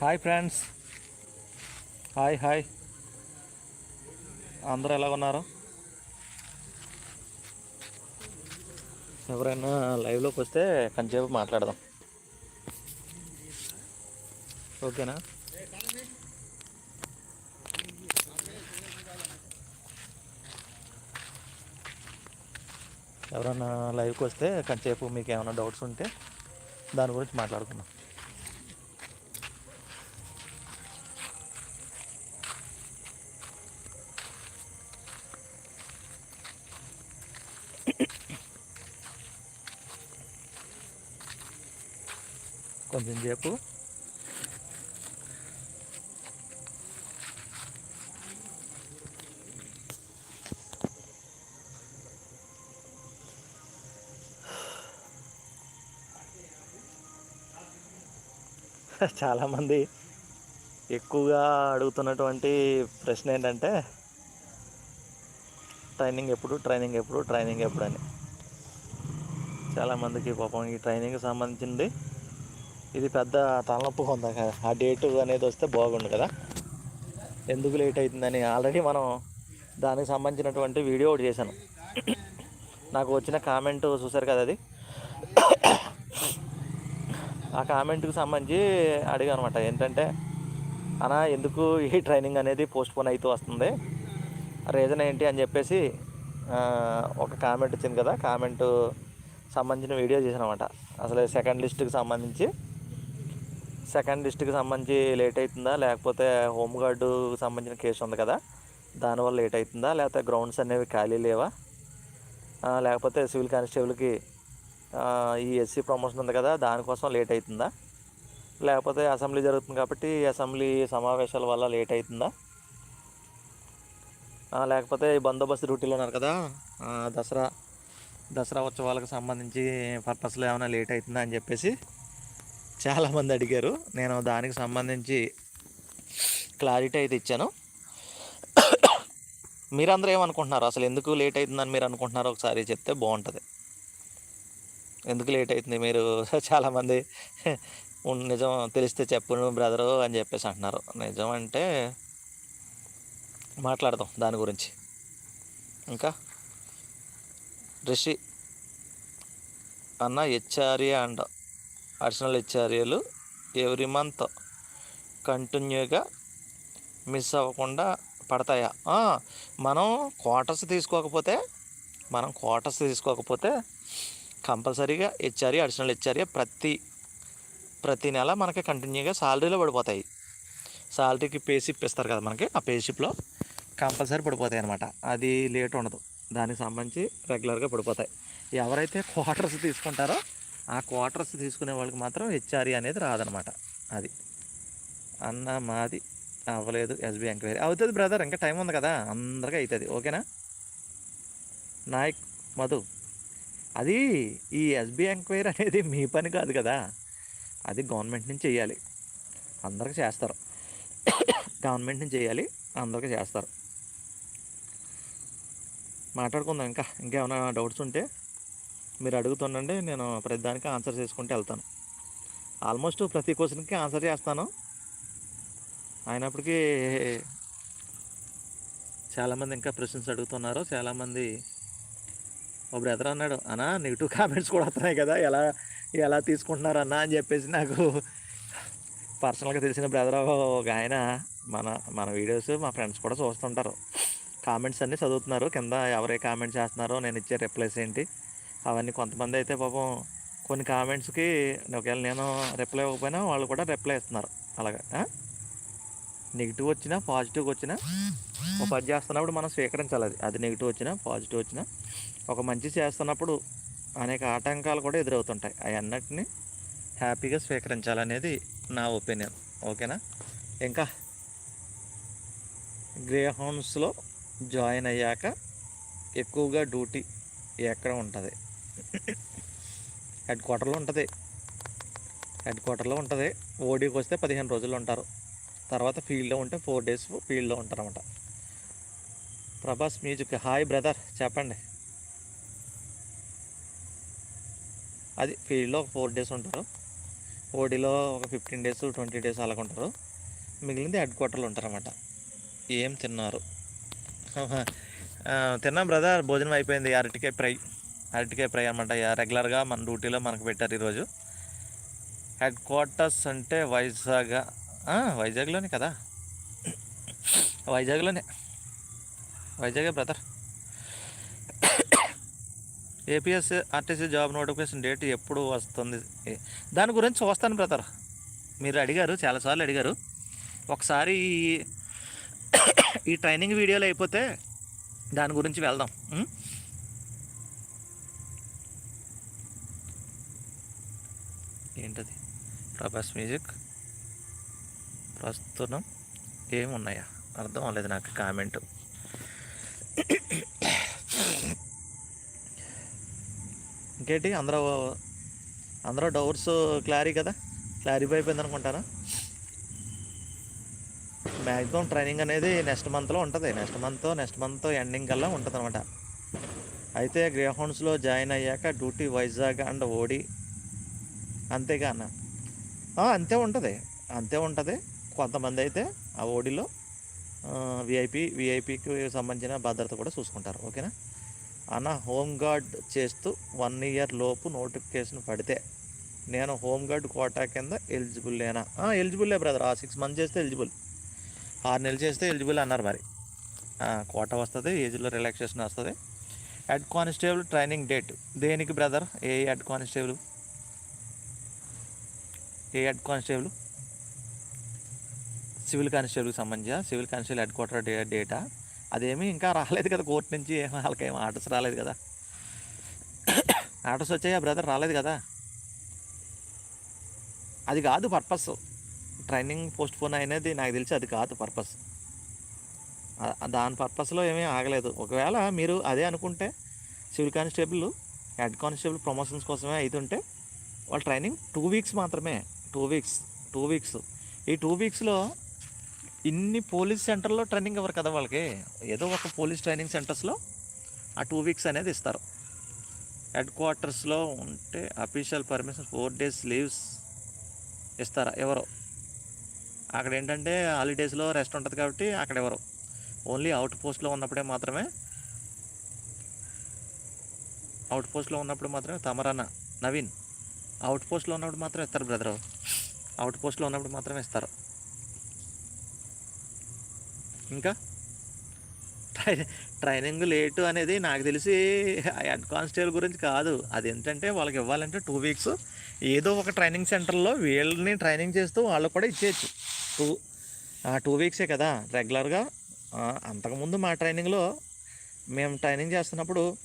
Hi friends. Hi hi. అందరూ ఎలా ఉన్నారు? ఎవరైనా లైవ్లోకి వస్తే కొంచెంసేపు మాట్లాడదాం. ఓకేనా? ఎవరైనా లైవ్కి వస్తే కొంచెంసేపు మీకు ఏమైనా డౌట్స్ ఉంటే దాని గురించి మాట్లాడుకుందాం. కొంచెం సేపు చాలామంది ఎక్కువగా అడుగుతున్నటువంటి ప్రశ్న ఏంటంటే ట్రైనింగ్ ఎప్పుడు ట్రైనింగ్ ఎప్పుడు ట్రైనింగ్ ఎప్పుడు అని. చాలామందికి పాపం ఈ ట్రైనింగ్కి సంబంధించింది ఇది పెద్ద తలనొప్పి ఉందా కదా ఆ డేటు అనేది వస్తే బాగుండు కదా. ఎందుకు లేట్ అవుతుందని ఆల్రెడీ మనం దానికి సంబంధించినటువంటి వీడియో ఒకటి చేశాను. నాకు వచ్చిన కామెంట్ చూసారు కదా అది. ఆ కామెంట్కి సంబంధించి అడిగాను అనమాట ఏంటంటే అనా ఎందుకు ఈ ట్రైనింగ్ అనేది పోస్ట్పోన్ అయితే అవుతూ వస్తుంది? రీజన్ ఏంటి? అని చెప్పేసి ఒక కామెంట్ వచ్చింది కదా. కామెంట్ సంబంధించిన వీడియో చేశాను అనమాట అసలు సెకండ్ లిస్ట్కి సంబంధించి. సెకండ్ లిస్ట్కి సంబంధించి లేట్ అవుతుందా లేకపోతే హోమ్ గార్డుకి సంబంధించిన కేసు ఉంది కదా దానివల్ల లేట్ అవుతుందా లేకపోతే గ్రౌండ్స్ అనేవి ఖాళీ లేవా? లేకపోతే సివిల్ కానిస్టేబుల్కి ఈ ఎస్సీ ప్రమోషన్ ఉంది కదా దానికోసం లేట్ అవుతుందా లేకపోతే అసెంబ్లీ జరుగుతుంది కాబట్టి అసెంబ్లీ సమావేశాల వల్ల లేట్ అవుతుందా లేకపోతే ఈ బందోబస్తు డ్యూటీలో ఉన్నారు కదా దసరా దసరా ఉత్సవాలకు సంబంధించి పర్పస్లో ఏమైనా లేట్ అవుతుందా అని చెప్పేసి చాలామంది అడిగారు. నేను దానికి సంబంధించి క్లారిటీ అయితే ఇచ్చాను. మీరందరూ ఏమనుకుంటున్నారు? అసలు ఎందుకు లేట్ అవుతుందని మీరు అనుకుంటున్నారో ఒకసారి చెప్తే బాగుంటుంది. ఎందుకు లేట్ అవుతుంది? మీరు చాలామంది నిజం తెలిస్తే చెప్పు బ్రదరు అని చెప్పేసి అంటున్నారు. నిజం అంటే మాట్లాడదాం దాని గురించి. ఇంకా? రిషి అన్న హెచ్ఆర్ఏ అండ్ అడిషనల్ హెచ్ఆర్ఏలు ఎవ్రీ మంత్ కంటిన్యూగా మిస్ అవ్వకుండా పడతాయా? మనం క్వార్టర్స్ తీసుకోకపోతే మనం క్వార్టర్స్ తీసుకోకపోతే కంపల్సరీగా హెచ్ఆర్ఏ అడిషనల్ హెచ్ఆర్ఏ ప్రతి ప్రతి నెల మనకి కంటిన్యూగా శాలరీలో పడిపోతాయి. శాలరీకి పేషిప్ ఇస్తారు కదా మనకి ఆ పేషిప్లో కంపల్సరీ పడిపోతాయి అనమాట అది లేట్ ఉండదు. దానికి సంబంధించి రెగ్యులర్గా పడిపోతాయి. ఎవరైతే క్వార్టర్స్ తీసుకుంటారో ఆ క్వార్టర్స్ తీసుకునే వాళ్ళకి మాత్రం హెచ్ఆర్ఈ అనేది రాదనమాట. అది. అన్న మాది అవ్వలేదు ఎస్బీ ఎంక్వైరీ. అవుతుంది బ్రదర్ ఇంకా టైం ఉంది కదా అందరికీ అవుతుంది ఓకేనా? నాయక్ మధు. అది ఈ ఎస్బీ ఎంక్వైరీ అనేది మీ పని కాదు కదా అది గవర్నమెంట్ నుంచి చేయాలి. అందరికీ చేస్తారు. గవర్నమెంట్ నుంచి చేయాలి అందరికీ చేస్తారు. మాట్లాడుకుందాం ఇంకా ఇంకేమైనా డౌట్స్ ఉంటే మీరు అడుగుతుండండి నేను ప్రతిదానికి ఆన్సర్ చేసుకుంటూ వెళ్తాను. ఆల్మోస్ట్ ప్రతి క్వశ్చన్కి ఆన్సర్ చేస్తాను. అయినప్పటికీ చాలామంది ఇంకా ప్రశ్నస్ అడుగుతున్నారు. చాలామంది ఓ బ్రదర్ అన్నాడు అన్నా నెగిటివ్ కామెంట్స్ కూడా వస్తున్నాయి కదా ఎలా ఎలా తీసుకుంటున్నారు అన్నా? అని చెప్పేసి నాకు పర్సనల్గా తెలిసిన బ్రదర్ ఒక ఆయన మన మన వీడియోస్ మా ఫ్రెండ్స్ కూడా చూస్తుంటారు. కామెంట్స్ అన్నీ చదువుతున్నారు. కింద ఎవరే కామెంట్ చేస్తున్నారో నేను ఇచ్చే రిప్లైస్ ఏంటి? అవన్నీ కొంతమంది అయితే పాపం కొన్ని కామెంట్స్కి ఒకవేళ నేను రిప్లై ఇవ్వకపోయినా వాళ్ళు కూడా రిప్లై ఇస్తున్నారు. అలాగా? నెగిటివ్ వచ్చినా పాజిటివ్ వచ్చినా ఒక పని చేస్తున్నప్పుడు మనం స్వీకరించాలి అది. అది నెగిటివ్ వచ్చినా పాజిటివ్ వచ్చినా ఒక మంచి చేస్తున్నప్పుడు అనేక ఆటంకాలు కూడా ఎదురవుతుంటాయి. అవన్నిటిని హ్యాపీగా స్వీకరించాలనేది నా ఒపీనియన్. ఓకేనా? ఇంకా గ్రే హౌన్స్లో జాయిన్ అయ్యాక ఎక్కువగా డ్యూటీ ఎక్కడ ఉంటుంది? హెడ్ క్వార్టర్లో ఉంటుంది. హెడ్ క్వార్టర్లో ఉంటుంది ఓడీకి వస్తే పదిహేను రోజులు ఉంటారు. తర్వాత ఫీల్డ్లో ఉంటే ఫోర్ డేస్ ఫీల్డ్లో ఉంటారన్నమాట. ప్రభాస్ మ్యూజిక్. హాయ్ బ్రదర్ చెప్పండి. అది ఫీల్డ్లో ఒక ఫోర్ డేస్ ఉంటారు. ఓడిలో ఒక ఫిఫ్టీన్ డేస్ ట్వంటీ డేస్ అలాగ ఉంటారు. మిగిలింది హెడ్ క్వార్టర్లో ఉంటారన్నమాట. ఏం తిన్నారు? తిన్నాం బ్రదర్. భోజనం అయిపోయింది. అరటికాయ ఫ్రై. అరటికాయ ఫ్రై అనమాట రెగ్యులర్గా మన డ్యూటీలో మనకు పెట్టారు ఈరోజు. హెడ్ క్వార్టర్స్ అంటే వైజాగ్ వైజాగ్లోనే కదా? వైజాగ్లోనే. వైజాగే brother. APS RTC job notification date ఎప్పుడు వస్తుంది? దాని గురించి చూస్తాను బ్రదర్. మీరు అడిగారు చాలాసార్లు అడిగారు. ఒకసారి ఈ ట్రైనింగ్ వీడియోలు అయిపోతే దాని గురించి వెళ్దాం. ప్రభాస్ మ్యూజిక్. ప్రస్తుతం ఏమున్నాయా? అర్థం అవ్వలేదు నాకు కామెంటు. ఇంకేంటి? అందరూ అందరూ డౌట్స్ క్లారీ కదా? క్లారిఫై అయిపోయింది అనుకుంటారా? మ్యాక్సిమం ట్రైనింగ్ అనేది నెక్స్ట్ మంత్లో ఉంటుంది. Next month next month ending కల్లా ఉంటుంది అనమాట అయితే గ్రేహౌండ్స్లో జాయిన్ అయ్యాక డ్యూటీ వైజాగ్ అండ్ ఓడి. అంతేగా అన్న? అంతే ఉంటుంది. అంతే ఉంటుంది. కొంతమంది అయితే ఆ ఓడిలో విఐపి విఐపికి సంబంధించిన భద్రత కూడా చూసుకుంటారు. ఓకేనా? అన్న హోమ్ గార్డ్ చేస్తూ వన్ ఇయర్ లోపు నోటిఫికేషన్ పడితే నేను హోమ్ గార్డ్ కోటా కింద ఎలిజిబుల్లేనా? ఎలిజిబుల్లే బ్రదర్. ఆ సిక్స్ మంత్స్ చేస్తే ఎలిజిబుల్. ఆరు నెలలు చేస్తే ఎలిజిబుల్ అన్నారు మరి. కోటా వస్తుంది ఏజ్లో రిలాక్సేషన్ వస్తుంది. హెడ్ కానిస్టేబుల్ ట్రైనింగ్ డేట్ దేనికి బ్రదర్? ఏ హెడ్ కానిస్టేబుల్? ఏ హెడ్ కానిస్టేబుల్? సివిల్ కానిస్టేబుల్కి సంబంధించి civil constable head quarter data. అదేమీ ఇంకా రాలేదు కదా కోర్టు నుంచి ఏం వాళ్ళకేం ఆర్డర్స్ రాలేదు కదా. ఆర్డర్స్ వచ్చాయా బ్రదర్? రాలేదు కదా. అది కాదు పర్పస్. ట్రైనింగ్ పోస్ట్ పోన్ అనేది నాకు తెలిసి అది కాదు పర్పస్. దాని పర్పస్లో ఏమీ ఆగలేదు. ఒకవేళ మీరు అదే అనుకుంటే civil constable head constable promotions కోసమే అవుతుంటే వాళ్ళ ట్రైనింగ్ టూ వీక్స్ మాత్రమే. Two weeks two weeks. ఈ టూ వీక్స్లో ఇన్ని పోలీస్ సెంటర్లో ట్రైనింగ్ ఇవ్వరు కదా వాళ్ళకి? ఏదో ఒక పోలీస్ ట్రైనింగ్ సెంటర్స్లో ఆ టూ వీక్స్ అనేది ఇస్తారు. హెడ్ క్వార్టర్స్లో ఉంటే official permission four days leaves ఇస్తారా? ఎవరో? అక్కడ ఏంటంటే హాలిడేస్లో రెస్ట్ ఉంటుంది కాబట్టి అక్కడ ఎవరు? ఓన్లీ అవుట్ పోస్ట్లో ఉన్నప్పుడే మాత్రమే అవుట్ పోస్ట్లో ఉన్నప్పుడు మాత్రమే తమరన్న నవీన్ అవుట్ పోస్ట్లో ఉన్నప్పుడు మాత్రం ఇస్తారు బ్రదరు. అవుట్ పోస్ట్లో ఉన్నప్పుడు మాత్రమే ఇస్తారు. ఇంకా? ట్రై ట్రైనింగ్ లేటు అనేది నాకు తెలిసి హెడ్ కానిస్టేబుల్ గురించి కాదు. అది ఏంటంటే వాళ్ళకి ఇవ్వాలంటే టూ వీక్స్. ఏదో ఒక ట్రైనింగ్ సెంటర్లో వీళ్ళని ట్రైనింగ్ చేస్తూ వాళ్ళకు కూడా ఇచ్చేయచ్చు. టూ టూ వీక్సే కదా రెగ్యులర్గా. అంతకుముందు మా ట్రైనింగ్లో మేము ట్రైనింగ్ చేస్తున్నప్పుడు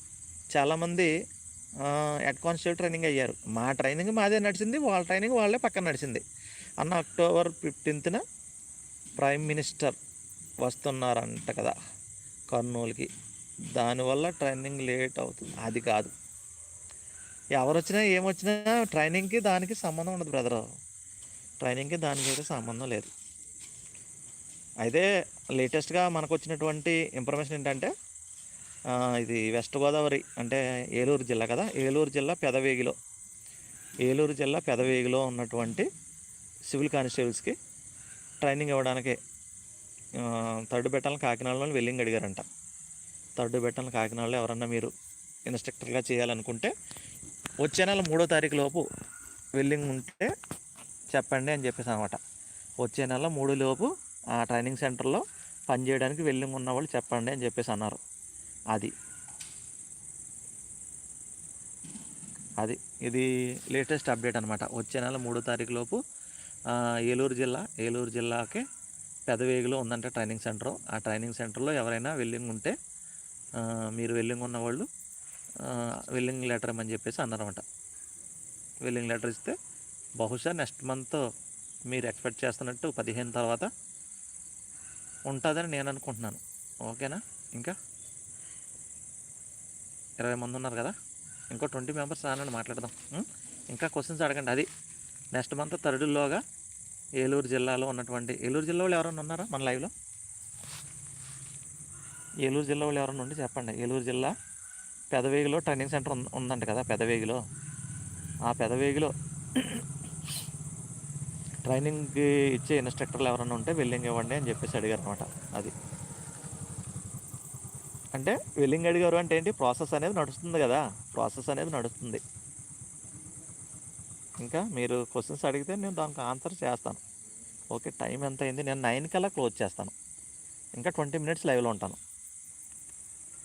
చాలామంది హెడ్ కానిస్టేబుల్ ట్రైనింగ్ అయ్యారు. మా ట్రైనింగ్ మాదే నడిచింది వాళ్ళ ట్రైనింగ్ వాళ్ళే పక్కన నడిచింది. అన్న అక్టోబర్ ఫిఫ్టీన్త్న ప్రైమ్ మినిస్టర్ వస్తున్నారంట కదా కర్నూలుకి. దానివల్ల ట్రైనింగ్ లేట్ అవుతుంది. అది కాదు. ఎవరు వచ్చినా ఏమొచ్చినా ట్రైనింగ్కి దానికి సంబంధం ఉండదు బ్రదర్. ట్రైనింగ్కి దానికి అయితే సంబంధం లేదు. అయితే లేటెస్ట్గా మనకు వచ్చినటువంటి ఇన్ఫర్మేషన్ ఏంటంటే ఇది వెస్ట్ గోదావరి అంటే ఏలూరు జిల్లా కదా. ఏలూరు జిల్లా పెదవేగిలో. ఏలూరు జిల్లా పెదవేగిలో ఉన్నటువంటి సివిల్ కానిస్టేబుల్స్కి ట్రైనింగ్ ఇవ్వడానికి థర్డ్ బెటాలను కాకినాడలో వెల్లింగ్ అడిగారంట. థర్డ్ బెటాలను కాకినాడలో ఎవరన్నా మీరు ఇన్స్ట్రక్టర్గా చేయాలనుకుంటే వచ్చే నెల మూడో తారీఖు లోపు వెల్లింగ్ ఉంటే చెప్పండి అని చెప్పేసి అనమాట వచ్చే నెల మూడు లోపు ఆ ట్రైనింగ్ సెంటర్లో పనిచేయడానికి వెల్లింగ్ ఉన్న వాళ్ళు చెప్పండి అని చెప్పేసి అన్నారు. అది. అది. ఇది లేటెస్ట్ అప్డేట్ అనమాట వచ్చే నెల మూడో తారీఖు లోపు ఏలూరు జిల్లా ఏలూరు జిల్లాకి పెదవేగిలో ఉందంటే ట్రైనింగ్ సెంటర్. ఆ ట్రైనింగ్ సెంటర్లో ఎవరైనా వెల్లింగ్ ఉంటే మీరు వెల్లింగ్ ఉన్న వాళ్ళు వెల్లింగ్ లెటర్ అని చెప్పేసి అన్నారన్నమాట. వెల్లింగ్ లెటర్ ఇస్తే బహుశా నెక్స్ట్ మంత్ మీరు ఎక్స్పెక్ట్ చేస్తున్నట్టు పదిహేను తర్వాత ఉంటుందని నేను అనుకుంటున్నాను. ఓకేనా? ఇంకా ఇరవై మంది ఉన్నారు కదా? ఇంకో ట్వంటీ మెంబర్స్ రానండి మాట్లాడదాం. ఇంకా క్వశ్చన్స్ అడగండి. అది నెక్స్ట్ మంత్ థర్డ్లోగా ఏలూరు జిల్లాలో ఉన్నటువంటి ఏలూరు జిల్లా వాళ్ళు ఎవరైనా ఉన్నారా మన లైవ్లో? ఏలూరు జిల్లా వాళ్ళు ఎవరైనా ఉండి చెప్పండి. ఏలూరు జిల్లా పెదవేగిలో ట్రైనింగ్ సెంటర్ ఉందంట కదా పెదవేగిలో. ఆ పెదవేగిలో ట్రైనింగ్కి ఇచ్చే ఇన్స్ట్రక్టర్లు ఎవరైనా ఉంటే వెల్లింగ్ ఇవ్వండి అని చెప్పేసి అడిగారు అనమాట అది. అంటే వెల్లింగ్ అడిగారు అంటే ఏంటి? ప్రాసెస్ అనేది నడుస్తుంది కదా. ప్రాసెస్ అనేది నడుస్తుంది. ఇంకా మీరు క్వశ్చన్స్ అడిగితే నేను దానికి ఆన్సర్ చేస్తాను. ఓకే టైం ఎంత అయింది? నేను నైన్ కల్లా క్లోజ్ చేస్తాను. ఇంకా ట్వంటీ మినిట్స్ లైవ్లో ఉంటాను.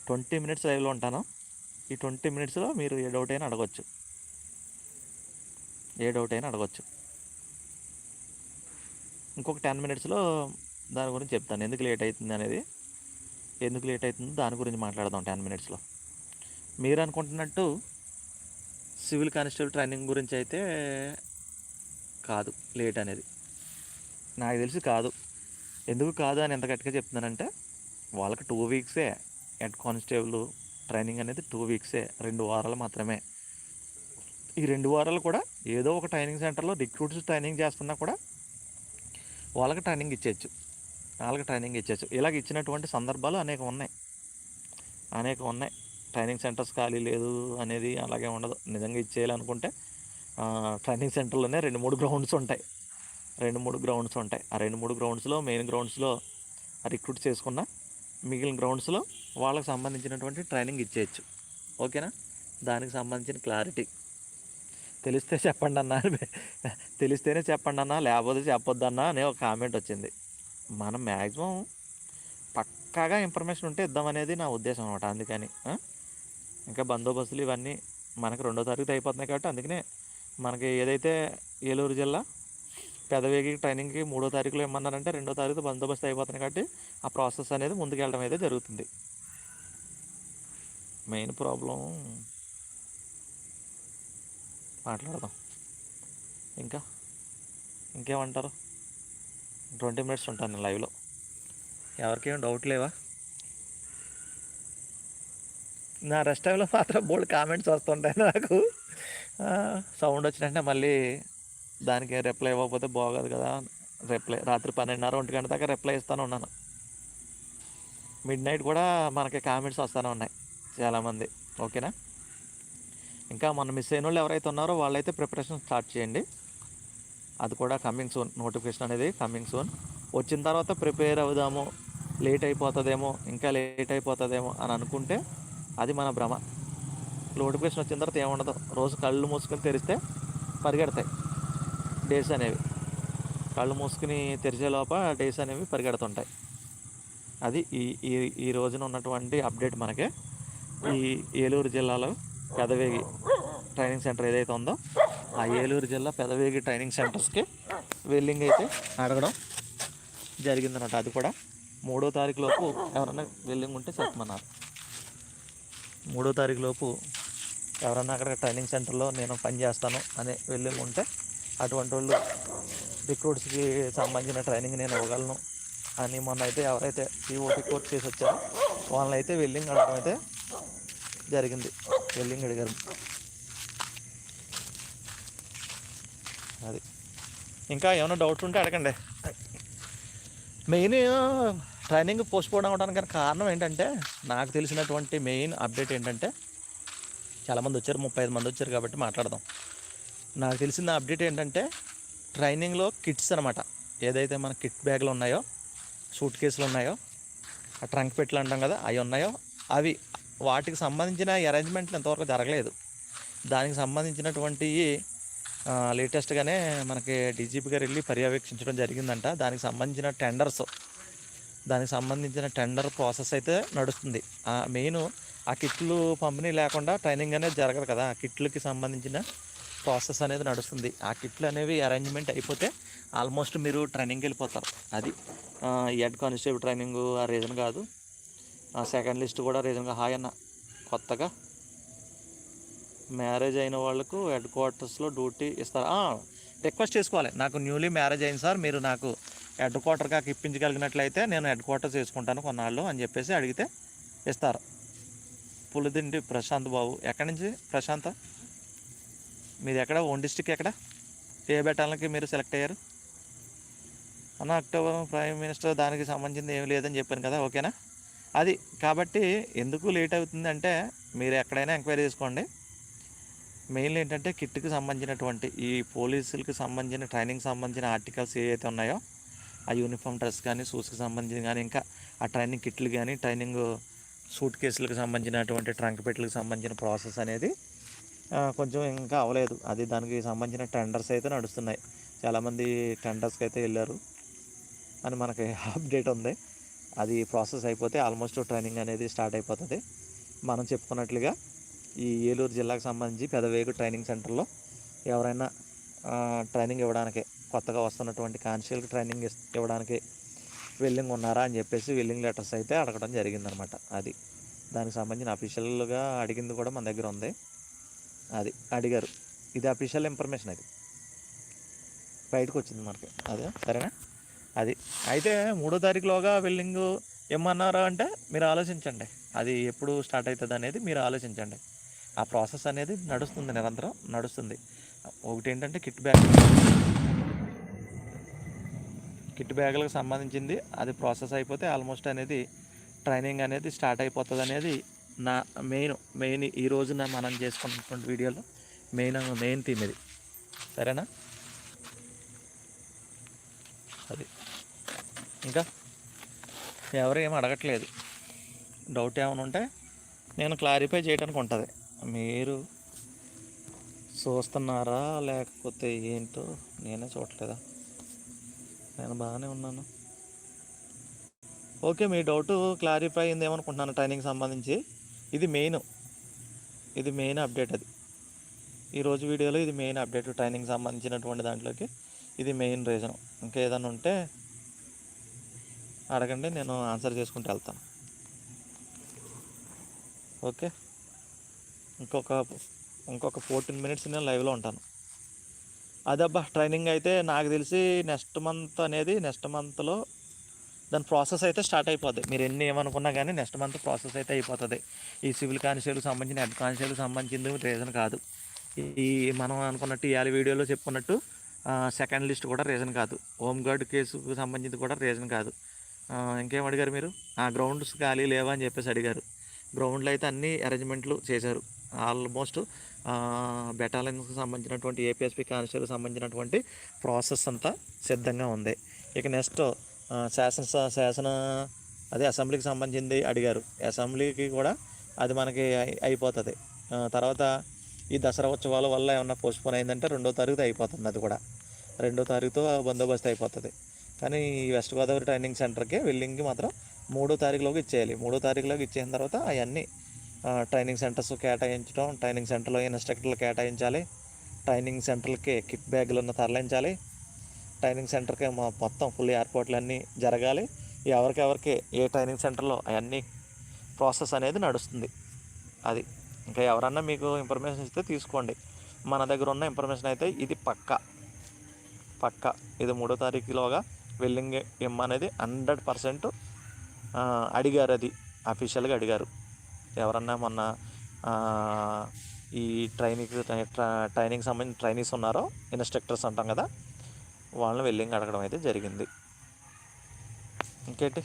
ట్వంటీ మినిట్స్ లైవ్లో ఉంటాను. ఈ ట్వంటీ మినిట్స్లో మీరు ఏ డౌట్ అయినా అడగచ్చు. ఏ డౌట్ అయినా అడగచ్చు. ఇంకొక టెన్ మినిట్స్లో దాని గురించి చెప్తాను. ఎందుకు లేట్ అవుతుంది అనేది? ఎందుకు లేట్ అవుతుందో? దాని గురించి మాట్లాడదాం టెన్ మినిట్స్లో మీరు అనుకుంటున్నట్టు సివిల్ కానిస్టేబుల్ ట్రైనింగ్ గురించి అయితే కాదు లేట్ అనేది. నాకు తెలిసి కాదు. ఎందుకు కాదు అని ఎంత గట్టిగా చెప్తున్నానంటే వాళ్ళకి టూ వీక్సే హెడ్ కానిస్టేబుల్ ట్రైనింగ్ అనేది టూ వీక్సే రెండు వారాలు మాత్రమే. ఈ రెండు వారాలు కూడా ఏదో ఒక ట్రైనింగ్ సెంటర్లో రిక్రూట్స్ ట్రైనింగ్ చేస్తున్నా కూడా వాళ్ళకి ట్రైనింగ్ ఇచ్చేయచ్చు. వాళ్ళకి ట్రైనింగ్ ఇచ్చేయచ్చు. ఇలాగ ఇచ్చినటువంటి సందర్భాలు అనేక ఉన్నాయి. అనేక ఉన్నాయి. ట్రైనింగ్ సెంటర్స్ ఖాళీ లేదు అనేది అలాగే ఉండదు. నిజంగా ఇచ్చేయాలనుకుంటే ట్రైనింగ్ సెంటర్లోనే రెండు మూడు గ్రౌండ్స్ ఉంటాయి. రెండు మూడు గ్రౌండ్స్ ఉంటాయి. ఆ రెండు మూడు గ్రౌండ్స్లో మెయిన్ గ్రౌండ్స్లో రిక్రూట్ చేసుకున్న మిగిలిన గ్రౌండ్స్లో వాళ్ళకి సంబంధించినటువంటి ట్రైనింగ్ ఇచ్చేయచ్చు. ఓకేనా? దానికి సంబంధించిన క్లారిటీ. తెలిస్తే చెప్పండి అన్నా తెలిస్తేనే చెప్పండి అన్నా లేకపోతే చెప్పొద్దన్నా అనే ఒక కామెంట్ వచ్చింది. మనం మ్యాక్సిమం పక్కాగా ఇన్ఫర్మేషన్ ఉంటే ఇద్దామనేది నా ఉద్దేశం అనమాట అందుకని ఇంకా బందోబస్తులు ఇవన్నీ మనకి రెండో తారీఖు అయిపోతున్నాయి కాబట్టి అందుకనే మనకి ఏదైతే ఏలూరు జిల్లా పెదవేగి ట్రైనింగ్కి మూడో తారీఖులో ఏమన్నారంటే రెండో తారీఖు బందోబస్తు అయిపోతున్నాయి కాబట్టి ఆ ప్రాసెస్ అనేది ముందుకెళ్ళడం అయితే జరుగుతుంది. మెయిన్ ప్రాబ్లం మాట్లాడదాం. ఇంకా ఇంకేమంటారు? ట్వంటీ మినిట్స్ ఉంటాను నేను లైవ్లో. ఎవరికేం డౌట్ లేవా? నా రెస్ట్ టైంలో మాత్రం బోల్డ్ కామెంట్స్ వస్తుంటాయి నాకు. సౌండ్ వచ్చినట్టే మళ్ళీ దానికి రిప్లై ఇవ్వకపోతే బాగోదు కదా. రిప్లై రాత్రి పన్నెండున్నర ఒంటి గంట దాకా రిప్లై ఇస్తాను ఉన్నాను. మిడ్ నైట్ కూడా మనకి కామెంట్స్ వస్తూనే ఉన్నాయి చాలామంది. ఓకేనా? ఇంకా మన మిస్ అయిన వాళ్ళు ఎవరైతే ఉన్నారో వాళ్ళైతే ప్రిపరేషన్ స్టార్ట్ చేయండి. అది కూడా కమింగ్ సూన్ నోటిఫికేషన్ అనేది కమింగ్ సూన్ వచ్చిన తర్వాత ప్రిపేర్ అవుదాము. లేట్ అయిపోతుందేమో ఇంకా లేట్ అయిపోతుందేమో అని అనుకుంటే అది మన భ్రమ. నోటిఫికేషన్ వచ్చిన తర్వాత ఏముండదు? రోజు కళ్ళు మూసుకొని తెరిస్తే పరిగెడతాయి. డేస్ అనేవి. కళ్ళు మూసుకుని తెరిచే లోప డేస్ అనేవి పరిగెడుతుంటాయి. అది ఈ ఈ ఈ రోజున ఉన్నటువంటి అప్డేట్ మనకి. ఈ ఏలూరు జిల్లాలో పెదవేగి ట్రైనింగ్ సెంటర్ ఏదైతే ఉందో ఆ ఏలూరు జిల్లా పెదవేగి ట్రైనింగ్ సెంటర్స్కి వెల్లింగ్ అయితే అడగడం జరిగిందన్నమాట. అది కూడా మూడో తారీఖు లోపు ఎవరైనా వెల్లింగ్ ఉంటే చెప్పమన్నారు. మూడో తారీఖు లోపు ఎవరన్నా అక్కడ ట్రైనింగ్ సెంటర్లో నేను పని చేస్తాను అని వెళ్ళి ఉంటే అటువంటి వాళ్ళు రిక్రూట్స్కి సంబంధించిన ట్రైనింగ్ నేను ఇవ్వగలను అని మొన్న అయితే ఎవరైతే ఈఓటీ కోర్స్ చేసి వచ్చారో వాళ్ళని అయితే వెల్లింగ్ అడగడం అయితే జరిగింది. వెల్లింగ్ అడిగారు. అది. ఇంకా ఏమైనా డౌట్స్ ఉంటే అడగండి. మెయిన్ ట్రైనింగ్ పోస్ట్ పోవడం అవడానికి గల కారణం ఏంటంటే నాకు తెలిసినటువంటి మెయిన్ అప్డేట్ ఏంటంటే చాలామంది వచ్చారు ముప్పై ఐదు మంది వచ్చారు కాబట్టి మాట్లాడదాం. నాకు తెలిసిన అప్డేట్ ఏంటంటే ట్రైనింగ్లో కిట్స్ అనమాట ఏదైతే మన కిట్ బ్యాగ్లు ఉన్నాయో సూట్ కేసులు ఉన్నాయో ఆ ట్రంక్ పెట్లు అంటాం కదా అవి ఉన్నాయో అవి వాటికి సంబంధించిన అరేంజ్మెంట్లు ఎంతవరకు జరగలేదు. దానికి సంబంధించినటువంటి లేటెస్ట్గానే మనకి డీజీపీ గారు వెళ్ళి పర్యవేక్షించడం జరిగిందంట. దానికి సంబంధించిన టెండర్స్ దానికి సంబంధించిన టెండర్ ప్రాసెస్ అయితే నడుస్తుంది. ఆ మెయిన్ ఆ కిట్లు పంపిణీ లేకుండా ట్రైనింగ్ అనేది జరగదు కదా. ఆ కిట్లకి సంబంధించిన ప్రాసెస్ అనేది నడుస్తుంది. ఆ కిట్లు అనేవి అరేంజ్మెంట్ అయిపోతే ఆల్మోస్ట్ మీరు ట్రైనింగ్కి వెళ్ళిపోతారు. అది హెడ్ కానిస్టేబుల్ ట్రైనింగ్ ఆ రీజన్ కాదు. ఆ సెకండ్ లిస్ట్ కూడా రీజన్గా హాయ్ అన్న. కొత్తగా మ్యారేజ్ అయిన వాళ్ళకు హెడ్ క్వార్టర్స్లో డ్యూటీ ఇస్తారు. రిక్వెస్ట్ చేసుకోవాలి. నాకు న్యూలీ మ్యారేజ్ అయింది సార్. మీరు నాకు హెడ్ క్వార్టర్గా ఇప్పించగలిగినట్లయితే నేను హెడ్ క్వార్టర్స్ వేసుకుంటాను కొన్నాళ్ళు అని చెప్పేసి అడిగితే ఇస్తారు. పులిదిండి ప్రశాంత్ బాబు. ఎక్కడి నుంచి ప్రశాంత్? మీది ఎక్కడ? ఓన్ డిస్టిక్ ఎక్కడ? ఏ బెటాలకి మీరు సెలెక్ట్ అయ్యారు? అన్న అక్టోబర్ ప్రైమ్ మినిస్టర్ దానికి సంబంధించింది ఏమి లేదని చెప్పాను కదా ఓకేనా? అది కాబట్టి ఎందుకు లేట్ అవుతుంది అంటే మీరు ఎక్కడైనా ఎంక్వైరీ చేసుకోండి. మెయిన్ ఏంటంటే కిట్కి సంబంధించినటువంటి ఈ పోలీసులకు సంబంధించిన ట్రైనింగ్ సంబంధించిన ఆర్టికల్స్ ఏవైతే ఉన్నాయో ఆ యూనిఫామ్ డ్రెస్ కానీ షూస్కి సంబంధించి కానీ ఇంకా ఆ ట్రైనింగ్ కిట్లు కానీ ట్రైనింగ్ సూట్ కేసులకు సంబంధించినటువంటి ట్రంక్ పెట్లకు సంబంధించిన ప్రాసెస్ అనేది కొంచెం ఇంకా అవ్వలేదు. అది దానికి సంబంధించిన టెండర్స్ అయితే నడుస్తున్నాయి. చాలామంది టెండర్స్కి అయితే వెళ్ళారు అని మనకి అప్డేట్ ఉంది. అది ప్రాసెస్ అయిపోతే ఆల్మోస్ట్ ట్రైనింగ్ అనేది స్టార్ట్ అయిపోతుంది. మనం చెప్పుకున్నట్లుగా ఈ ఏలూరు జిల్లాకు సంబంధించి పెదవేగు ట్రైనింగ్ సెంటర్లో ఎవరైనా ట్రైనింగ్ ఇవ్వడానికి కొత్తగా వస్తున్నటువంటి కానిస్టేబుల్కి ట్రైనింగ్ ఇవ్వడానికి వెల్లింగ్ ఉన్నారా అని చెప్పేసి వెల్లింగ్ లెటర్స్ అయితే అడగడం జరిగిందనమాట. అది దానికి సంబంధించిన అఫీషియల్గా అడిగింది కూడా మన దగ్గర ఉంది. అది అడిగారు. ఇది అఫీషియల్ ఇన్ఫర్మేషన్ అది. బయటకు వచ్చింది మనకి. అదే సరేనా? అది. అయితే మూడో తారీఖులోగా వెల్లింగ్ ఏమన్నారా అంటే మీరు ఆలోచించండి. అది ఎప్పుడు స్టార్ట్ అవుతుంది అనేది మీరు ఆలోచించండి. ఆ ప్రాసెస్ అనేది నడుస్తుంది నిరంతరం నడుస్తుంది. ఒకటి ఏంటంటే కిట్ బ్యాక్. కిట్ బ్యాగులకు సంబంధించింది. అది ప్రాసెస్ అయిపోతే ఆల్మోస్ట్ అనేది ట్రైనింగ్ అనేది స్టార్ట్ అయిపోతుంది అనేది నా మెయిన్ మెయిన్ ఈ రోజున మనం చేసుకున్నటువంటి వీడియోలో మెయిన్ మెయిన్ థీమ్ ఇది. సరేనా? అది. ఇంకా? ఎవరు ఏం అడగట్లేదు. డౌట్ ఏమైనా ఉంటే నేను క్లారిఫై చేయడానికి ఉంటుంది. మీరు చూస్తున్నారా లేకపోతే ఏంటో నేనే చూడలేదా నేను బాగానే ఉన్నాను. ఓకే మీ డౌట్ క్లారిఫై అయింది ఏమనుకుంటున్నాను ట్రైనింగ్ సంబంధించి. ఇది మెయిన్. ఇది మెయిన్ అప్డేట్ అది. ఈరోజు వీడియోలో ఇది మెయిన్ అప్డేట్ ట్రైనింగ్ సంబంధించినటువంటి దాంట్లోకి. ఇది మెయిన్ రీజన్. ఇంకా ఏదైనా ఉంటే అడగండి నేను ఆన్సర్ చేసుకుంటూ వెళ్తాను. ఓకే. ఇంకొక ఇంకొక ఫోర్టీన్ మినిట్స్ నేను లైవ్లో ఉంటాను. అదబ్బా ట్రైనింగ్ అయితే నాకు తెలిసి నెక్స్ట్ మంత్ అనేది నెక్స్ట్ మంత్లో దాని ప్రాసెస్ అయితే స్టార్ట్ అయిపోద్ది. మీరు ఎన్ని ఏమనుకున్నా కానీ నెక్స్ట్ మంత్ ప్రాసెస్ అయితే అయిపోతుంది. ఈ సివిల్ కానిస్టేబుల్కి సంబంధించిన హెడ్ కానిస్టేబుల్కి సంబంధించింది రీజన్ కాదు. ఈ మనం అనుకున్నట్టు ఇవాళ వీడియోలో చెప్పుకున్నట్టు సెకండ్ లిస్ట్ కూడా రీజన్ కాదు. హోమ్ గార్డ్ కేసుకు సంబంధించి కూడా రీజన్ కాదు. ఇంకేం అడిగారు మీరు? ఆ గ్రౌండ్స్ ఖాళీ లేవా అని చెప్పేసి అడిగారు. గ్రౌండ్లో అయితే అన్ని అరేంజ్మెంట్లు చేశారు. ఆల్మోస్ట్ బెటాలియన్స్కి సంబంధించినటువంటి ఏపీఎస్పీ కానిస్టేబుల్కి సంబంధించినటువంటి ప్రాసెస్ అంతా సిద్ధంగా ఉంది. ఇక నెక్స్ట్ శాసన శాసన అదే అసెంబ్లీకి సంబంధించింది అడిగారు. అసెంబ్లీకి కూడా అది మనకి అయిపోతుంది. తర్వాత ఈ దసరా ఉత్సవాల వల్ల ఏమన్నా పోస్ట్పోన్ అయిందంటే రెండో తారీఖు అయిపోతుంది అది కూడా. రెండో తారీఖుతో బందోబస్తు అయిపోతుంది. కానీ ఈ వెస్ట్ గోదావరి ట్రైనింగ్ సెంటర్కి వెల్లింగ్కి మాత్రం మూడో తారీఖులోకి ఇచ్చేయాలి. మూడో తారీఖులోకి ఇచ్చేసిన తర్వాత అవన్నీ ట్రైనింగ్ సెంటర్స్ కేటాయించడం ట్రైనింగ్ సెంటర్లో ఇన్స్ట్రక్టర్లు కేటాయించాలి. ట్రైనింగ్ సెంటర్లకి కిట్ బ్యాగులను తరలించాలి. ట్రైనింగ్ సెంటర్కి మా మొత్తం ఫుల్ ఏర్పాట్లు అన్నీ జరగాలి ఎవరికెవరికి ఏ ట్రైనింగ్ సెంటర్లో అవన్నీ ప్రాసెస్ అనేది నడుస్తుంది. అది ఇంకా ఎవరన్నా మీకు ఇన్ఫర్మేషన్ ఇస్తే తీసుకోండి. మన దగ్గర ఉన్న ఇన్ఫర్మేషన్ అయితే ఇది పక్క. పక్క. ఇది మూడో తారీఖులోగా వెల్లింగ్ ఇమ్మనేది హండ్రెడ్ పర్సెంట్ అడిగారు అది. అఫీషియల్గా అడిగారు. ఎవరన్నా మొన్న ఈ ట్రైనింగ్ ట్రైనింగ్ సంబంధించిన ట్రైనింగ్స్ ఉన్నారో ఇన్స్ట్రక్టర్స్ అంటాం కదా వాళ్ళని వెల్లింగ్ అడగడం అయితే జరిగింది. ఇంకేంటి?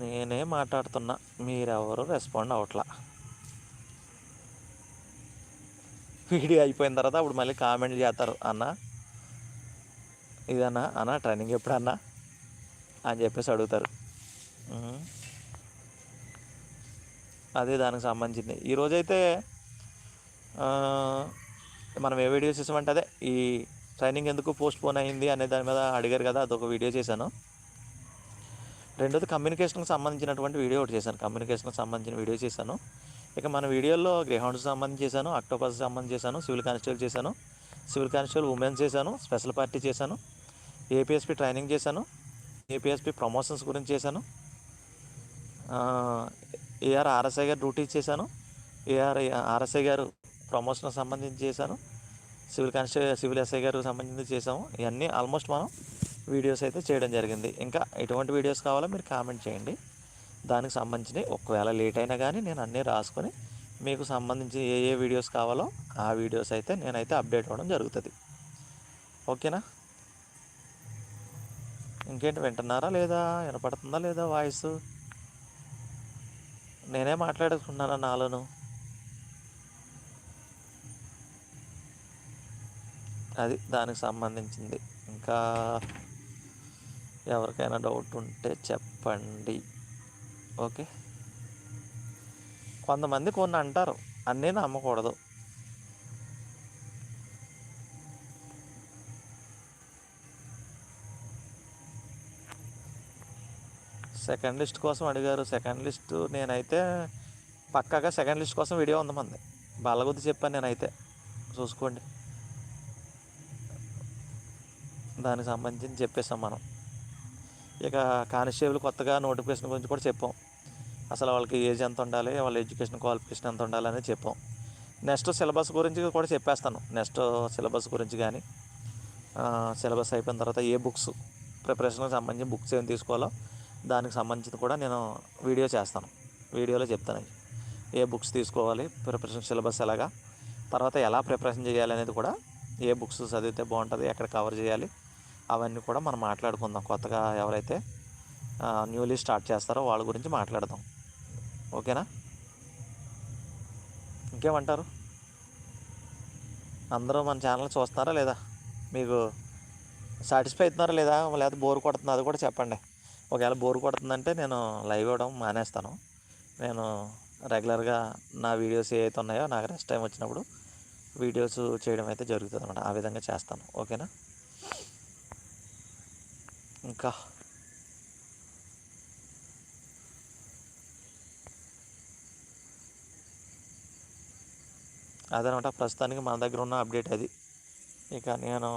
నేనే మాట్లాడుతున్నా. మీరెవరు రెస్పాండ్ అవట్లా వీడియో అయిపోయిన తర్వాత అప్పుడు మళ్ళీ కామెంట్ చేస్తారు. అన్న ఇదన్నా? అన్న ట్రైనింగ్ ఎప్పుడన్నా? అని చెప్పేసి అడుగుతారు. అదే దానికి సంబంధించింది. ఈరోజైతే మనం ఏ వీడియో చేసామంటే అదే ఈ ట్రైనింగ్ ఎందుకు పోస్ట్ పోన్ అయింది అనే దాని మీద అడిగారు కదా అదొక వీడియో చేశాను. రెండోది కమ్యూనికేషన్కి సంబంధించినటువంటి వీడియో ఒకటి చేశాను. కమ్యూనికేషన్కి సంబంధించిన వీడియో చేశాను. ఇక మన వీడియోలో గ్రేహౌండ్స్ సంబంధించి చేశాను అక్టోపస్ సంబంధించి చేశాను సివిల్ కానిస్టేబుల్ చేశాను సివిల్ కానిస్టేబుల్ ఉమెన్స్ చేశాను స్పెషల్ పార్టీ చేశాను. ఏపీఎస్పి ట్రైనింగ్ చేశాను? ఏపీఎస్పి ప్రమోషన్స్ గురించి చేశాను? ఏఆర్ ఆర్ఎస్ఐ గారు డ్యూటీ చేశాను. ఏఆర్ ఆర్ఎస్ఐ గారు ప్రమోషన్ సంబంధించి చేశాను. సివిల్ కానిస్టేబుల్ సివిల్ ఎస్ఐ గారికి సంబంధించి చేసాము ఇవన్నీ ఆల్మోస్ట్ మనం వీడియోస్ అయితే చేయడం జరిగింది. ఇంకా ఎటువంటి వీడియోస్ కావాలో మీరు కామెంట్ చేయండి. దానికి సంబంధించి ఒకవేళ లేట్ అయినా కానీ నేను అన్నీ రాసుకొని మీకు సంబంధించి ఏ ఏ వీడియోస్ కావాలో ఆ వీడియోస్ అయితే నేనైతే అప్డేట్ అవ్వడం జరుగుతుంది. ఓకేనా ఇంకేంటి వింటున్నారా లేదా? వినపడుతుందా లేదా వాయిస్? నేనే మాట్లాడుకున్నానా నాలోను? అది దానికి సంబంధించింది. ఇంకా ఎవరికైనా డౌట్ ఉంటే చెప్పండి. ఓకే? కొంతమంది కొన్ని అంటారు. అన్నీ నమ్మకూడదు. సెకండ్ లిస్ట్ కోసం అడిగారు. సెకండ్ లిస్ట్ నేనైతే పక్కాగా సెకండ్ లిస్ట్ కోసం వీడియో ఉంది మంది. బల్లగుద్ది చెప్పాను నేనైతే. చూసుకోండి. దానికి సంబంధించి చెప్పేసాం మనం. ఇక కానిస్టేబుల్ కొత్తగా నోటిఫికేషన్ గురించి కూడా చెప్పాం. అసలు వాళ్ళకి ఏజ్ ఎంత ఉండాలి వాళ్ళ ఎడ్యుకేషన్ క్వాలిఫికేషన్ ఎంత ఉండాలి అనేది చెప్పాం. నెక్స్ట్ సిలబస్ గురించి కూడా చెప్పేస్తాను. నెక్స్ట్ సిలబస్ గురించి కానీ సిలబస్ అయిపోయిన తర్వాత ఏ బుక్స్ ప్రిపరేషన్కి సంబంధించి బుక్స్ ఏం తీసుకోవాలో దానికి సంబంధించి కూడా నేను వీడియో చేస్తాను. వీడియోలో చెప్తాను. ఏ బుక్స్ తీసుకోవాలి ప్రిపరేషన్ సిలబస్ ఎలాగా తర్వాత ఎలా ప్రిపరేషన్ చేయాలి అనేది కూడా ఏ బుక్స్ చదివితే బాగుంటుంది ఎక్కడ కవర్ చేయాలి అవన్నీ కూడా మనం మాట్లాడుకుందాం. కొత్తగా ఎవరైతే న్యూలీ స్టార్ట్ చేస్తారో వాళ్ళ గురించి మాట్లాడదాం. ఓకేనా? ఇంకేమంటారు? అందరూ మన ఛానల్ చూస్తున్నారా లేదా? మీకు సాటిస్ఫై అవుతున్నారా లేదా? లేదా బోర్ కొడుతుందా? అది కూడా చెప్పండి. ఒకవేళ బోర్ కొడుతుందంటే నేను లైవ్ ఇవ్వడం మానేస్తాను. నేను రెగ్యులర్గా నా వీడియోస్ ఏవైతే ఉన్నాయో నాకు రెస్ట్ టైం వచ్చినప్పుడు వీడియోస్ చేయడం అయితే జరుగుతుంది అనమాట ఆ విధంగా చేస్తాను. ఓకేనా? ఇంకా? అదనమాట. ప్రస్తుతానికి మన దగ్గర ఉన్న అప్డేట్ అది. ఇక నేను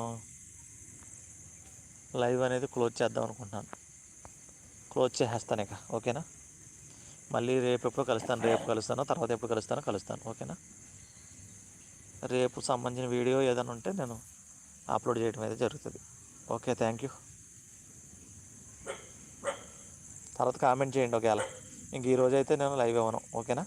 లైవ్ అనేది క్లోజ్ చేద్దాం అనుకుంటున్నాను. క్లోజ్ చేసేస్తాను ఇక ఓకేనా? మళ్ళీ రేపు ఎప్పుడు కలుస్తాను రేపు కలుస్తాను తర్వాత ఎప్పుడు కలుస్తానో కలుస్తాను ఓకేనా? రేపు సంబంధించిన వీడియో ఏదైనా ఉంటే నేను అప్లోడ్ చేయడం అయితే జరుగుతుంది. Okay thank you. తర్వాత కామెంట్ చేయండి ఒకవేళ. ఇంక ఈరోజు అయితే నేను లైవ్ ఇవ్వను ఓకేనా?